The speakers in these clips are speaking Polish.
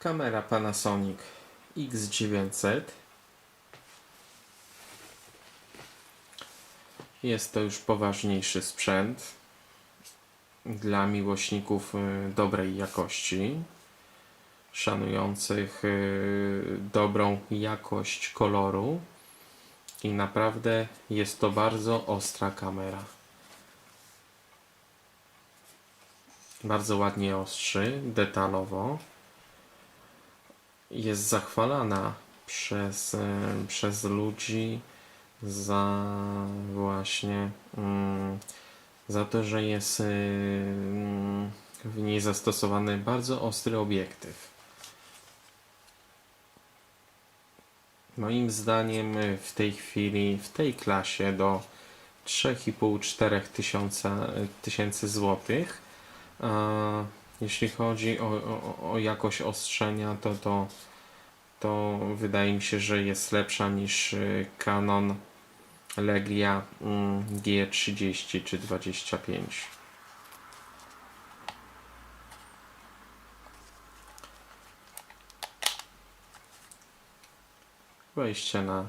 Kamera Panasonic X900. Jest to już poważniejszy sprzęt dla miłośników y, dobrej jakości, szanujących y, dobrą jakość koloru i naprawdę jest to bardzo ostra kamera. Bardzo ładnie ostrzy, detalowo. Jest zachwalana przez, e, przez ludzi za właśnie mm, za to, że jest e, mm, w niej zastosowany bardzo ostry obiektyw. Moim zdaniem e, w tej chwili, w tej klasie do 3,5-4 tysiąca- tysięcy złotych jeśli chodzi o, o, o jakość ostrzenia, to, to, to wydaje mi się, że jest lepsza niż y, Canon Leglia mm, G30 czy 25. Wejście na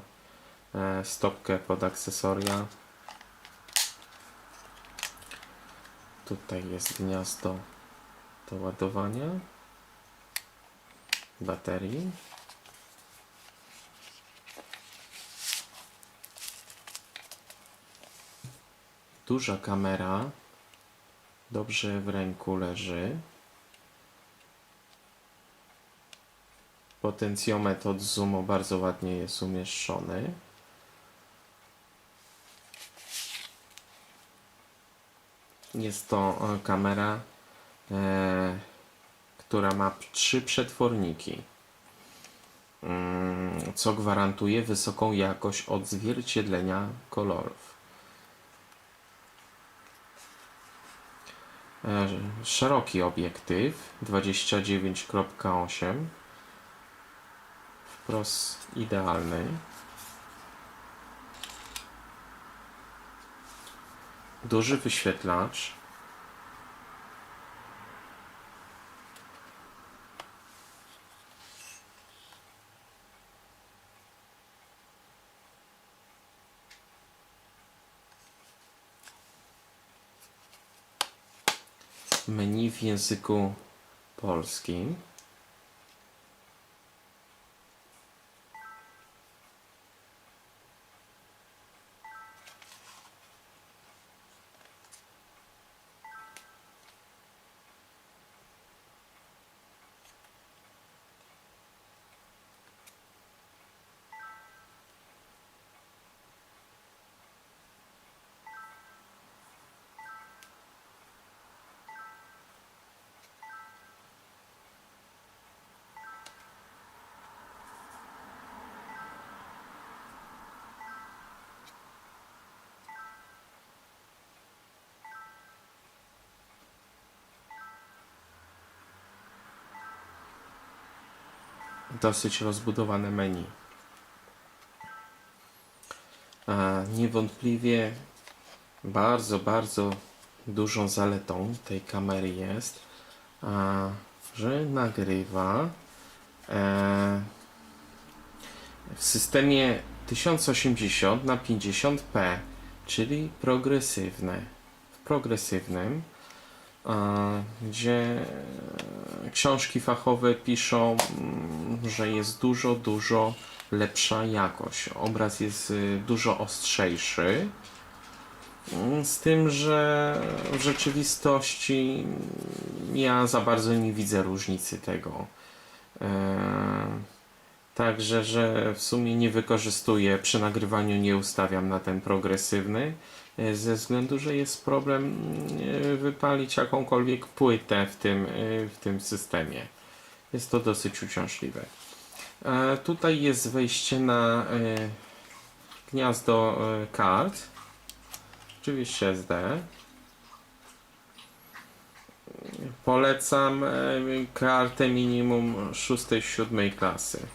e, stopkę pod akcesoria. Tutaj jest gniazdo do ładowania baterii. Duża kamera, dobrze w ręku leży. Potencjometr od zoomu bardzo ładnie jest umieszczony. Jest to e, kamera, e, która ma trzy przetworniki, mm, co gwarantuje wysoką jakość odzwierciedlenia kolorów. Szeroki obiektyw 29.8 wprost idealny. duży wyświetlacz. Menu w języku polskim. Dosyć rozbudowane menu. A niewątpliwie bardzo, bardzo dużą zaletą tej kamery jest, a, że nagrywa e, w systemie 1080 na 50p, czyli progresywne. W progresywnym gdzie e, książki fachowe piszą, mm, że jest dużo, dużo lepsza jakość. Obraz jest y, dużo ostrzejszy. Mm, Z tym, że w rzeczywistości ja za bardzo nie widzę różnicy tego. Także, że w sumie nie wykorzystuję, przy nagrywaniu nie ustawiam na ten progresywny, e, ze względu, że jest problem e, wypalić jakąkolwiek płytę w tym, e, w tym systemie. Jest to dosyć uciążliwe. E, Tutaj jest wejście na gniazdo kart, oczywiście SD. Polecam kartę minimum 6-7 klasy.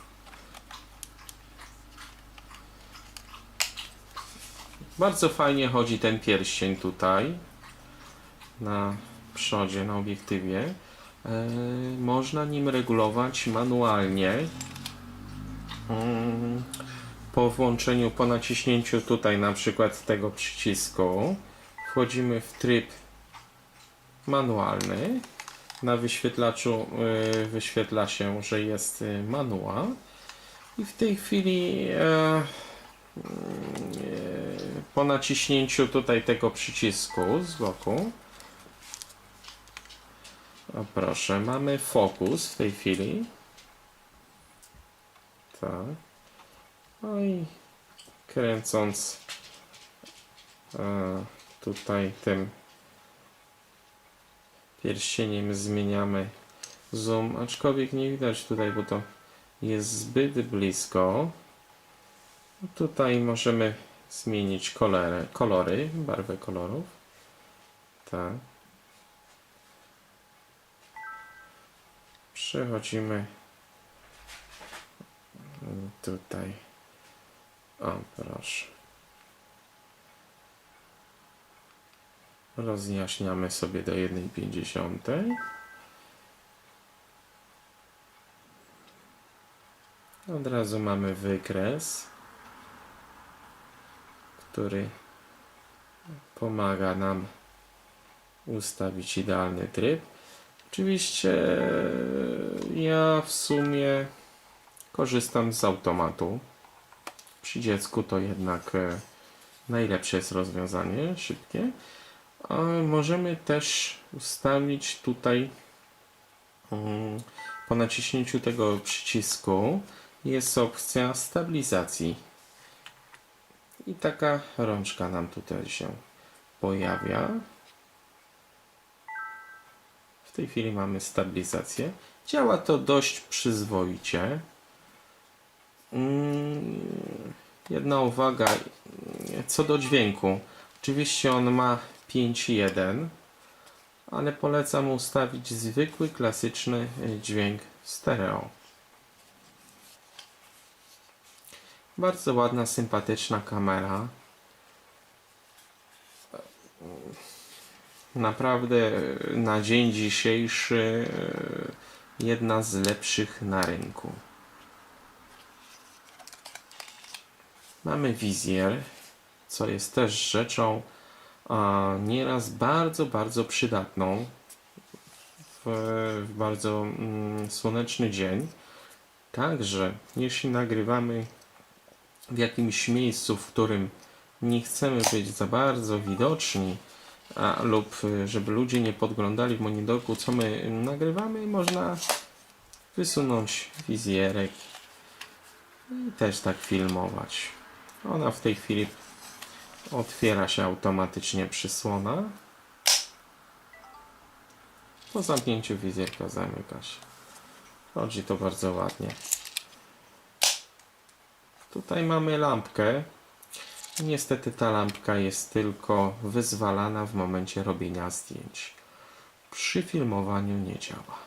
Bardzo fajnie chodzi ten pierścień tutaj na przodzie, na obiektywie. E, można nim regulować manualnie. Mm, Po włączeniu, po naciśnięciu tutaj na przykład tego przycisku wchodzimy w tryb manualny. Na wyświetlaczu y, wyświetla się, że jest y, manual. I w tej chwili e, e, po naciśnięciu tutaj tego przycisku z boku o proszę, mamy fokus w tej chwili. Tak. No i kręcąc e, tutaj tym pierścieniem zmieniamy zoom, aczkolwiek nie widać tutaj, bo to jest zbyt blisko. Tutaj możemy zmienić kolory, kolory barwę kolorów. Tak. Przechodzimy tutaj. O, proszę. Rozjaśniamy sobie do 1,5. Od razu mamy wykres, który pomaga nam ustawić idealny tryb. Oczywiście ja w sumie korzystam z automatu. Przy dziecku to jednak e, najlepsze jest rozwiązanie, szybkie. A możemy też ustawić tutaj mm, po naciśnięciu tego przycisku jest opcja stabilizacji. I taka rączka nam tutaj się pojawia. W tej chwili mamy stabilizację. Działa to dość przyzwoicie. Mm, Jedna uwaga co do dźwięku. Oczywiście on ma 5.1, ale polecam ustawić zwykły, klasyczny dźwięk stereo. Bardzo ładna, sympatyczna kamera. Naprawdę na dzień dzisiejszy y, jedna z lepszych na rynku. Mamy wizjer, co jest też rzeczą a, nieraz bardzo, bardzo przydatną w, w bardzo mm, słoneczny dzień. Także, jeśli nagrywamy w jakimś miejscu, w którym nie chcemy być za bardzo widoczni, a, lub y, żeby ludzie nie podglądali w monitorku, co my nagrywamy, można wysunąć wizjerek i też tak filmować. Ona w tej chwili otwiera się automatycznie przysłona. Po zamknięciu wizjerka zamyka się. Chodzi to bardzo ładnie. Tutaj mamy lampkę. Niestety ta lampka jest tylko wyzwalana w momencie robienia zdjęć. Przy filmowaniu nie działa.